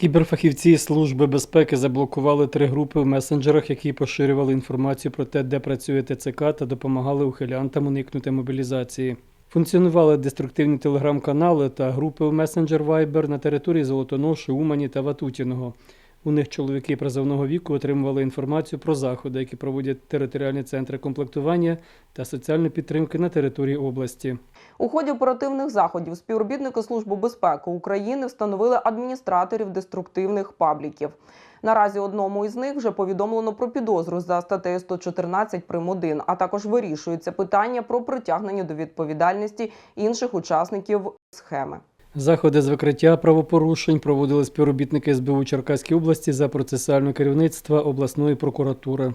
Кіберфахівці Служби безпеки заблокували три групи в месенджерах, які поширювали інформацію про те, де працює ТЦК та допомагали ухилянтам уникнути мобілізації. Функціонували деструктивні телеграм-канали та групи в месенджер Viber на території Золотоноші, Умані та Ватутіного. У них чоловіки призовного віку отримували інформацію про заходи, які проводять територіальні центри комплектування та соціальної підтримки на території області. У ході оперативних заходів співробітники Служби безпеки України встановили адміністраторів деструктивних пабліків. Наразі одному із них вже повідомлено про підозру за статтею 114 прим. 1, а також вирішується питання про притягнення до відповідальності інших учасників схеми. Заходи з викриття правопорушень проводили співробітники СБУ Черкаської області за процесуального керівництва обласної прокуратури.